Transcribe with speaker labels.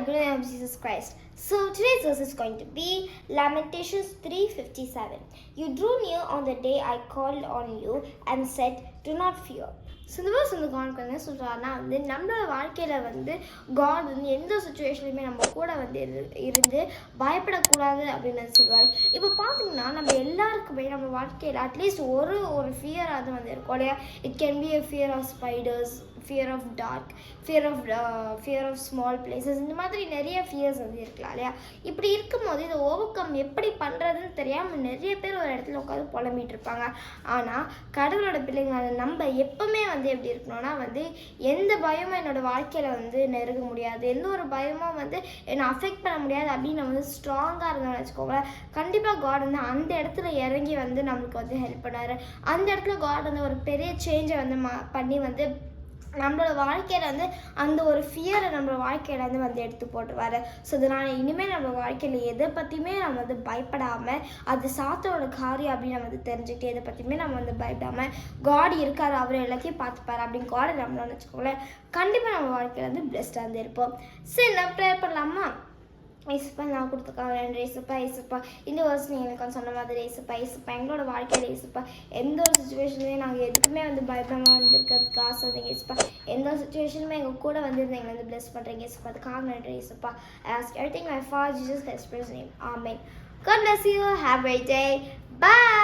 Speaker 1: glory of Jesus Christ. So today's verse is going to be Lamentations 3:57. You drew near on the day I called on you and said, "Do not fear." So இந்த verse வந்து God என்ன சொல்கிறாருன்னா வந்து நம்மளோட வாழ்க்கையில் வந்து God வந்து எந்த சுச்சுவேஷன்லையுமே நம்ம கூட வந்து இரு- இருந்து பயப்படக்கூடாது அப்படின்னு சொல்லுவார் இப்போ பார்த்தீங்கன்னா நம்ம எல்லாருக்குமே நம்ம வாழ்க்கையில் அட்லீஸ்ட் ஒரு ஒரு ஃபியராக அது வந்து இருக்கும் இல்லையா it can be a fear of spiders fear of dark fear of fear of small places இந்த மாதிரி நிறைய ஃபியர்ஸ் வந்து இருக்கலாம் இல்லையா? இப்படி இருக்கும்போது இதை ஓவர் கம் எப்படி பண்ணுறதுன்னு தெரியாமல் நிறைய பேர் ஒரு இடத்துல உட்காந்து புலம்பிட்டு இருப்பாங்க. ஆனால் கடவுளோட பிள்ளைங்களை நம்ம எப்பவுமே வந்து எப்படி இருக்கணும்னா வந்து எந்த பயமும் என்னோட வாழ்க்கையில் வந்து நெருங்க முடியாது. எந்த ஒரு பயமும் வந்து என்னை அஃபெக்ட் பண்ண முடியாது அப்படின்னு நம்ம வந்து ஸ்ட்ராங்காக இருந்தோம்னு வச்சுக்கோங்களேன் கண்டிப்பாக காட் வந்து அந்த இடத்துல இறங்கி வந்து நம்மளுக்கு வந்து ஹெல்ப் பண்ணார். அந்த இடத்துல காட் வந்து ஒரு பெரிய சேஞ்சை வந்து மா பண்ணி வந்து நம்மளோட வாழ்க்கையில் வந்து அந்த ஒரு ஃபியரை நம்மளோட வாழ்க்கையில வந்து வந்து எடுத்து போட்டுருவார். ஸோ இதனால் இனிமேல் நம்ம வாழ்க்கையில் எதை பற்றியுமே நம்ம வந்து பயப்படாமல் அது சாத்தோட காரியம் அப்படின்னு நம்ம வந்து தெரிஞ்சுக்கிட்டு எதை பற்றியுமே நம்ம வந்து பயப்படாமல் காட் இருக்கார் அவர் எல்லாத்தையும் பார்த்துப்பாரு அப்படின்னு காடை நம்மளோட வச்சுக்கோங்களேன். கண்டிப்பாக நம்ம வாழ்க்கையில் வந்து பெஸ்ட்டாக வந்து இருப்போம். சரி நான் ப்ரேயர் பண்ணலாமா? ஏசுப்பா நான் கொடுத்துருக்காங்க ரெண்டு ஏசுப்பா ஏசுப்பா இந்த வருஷம் நீங்கள் எனக்கு சொன்ன மாதிரி ஏசுப்பா ஏசுப்பா எங்களோட வாழ்க்கையில் ஏசுப்பா எந்த ஒரு சுச்சுவேஷன்லையும் நாங்கள் எதுக்குமே வந்து பயப்படாமல் வந்திருக்கிறதுக்கு ஆசை வந்து ஏசுப்பா எந்த ஒரு சுச்சுவேஷனுமே எங்கள் கூட வந்து எங்களை வந்து பிளஸ் பண்ணுறீங்க ஏசுப்பா அதுக்காக நன்றி ஏசுப்பா ask everything my for Jesus express name amen God bless you. Have a great day. Bye.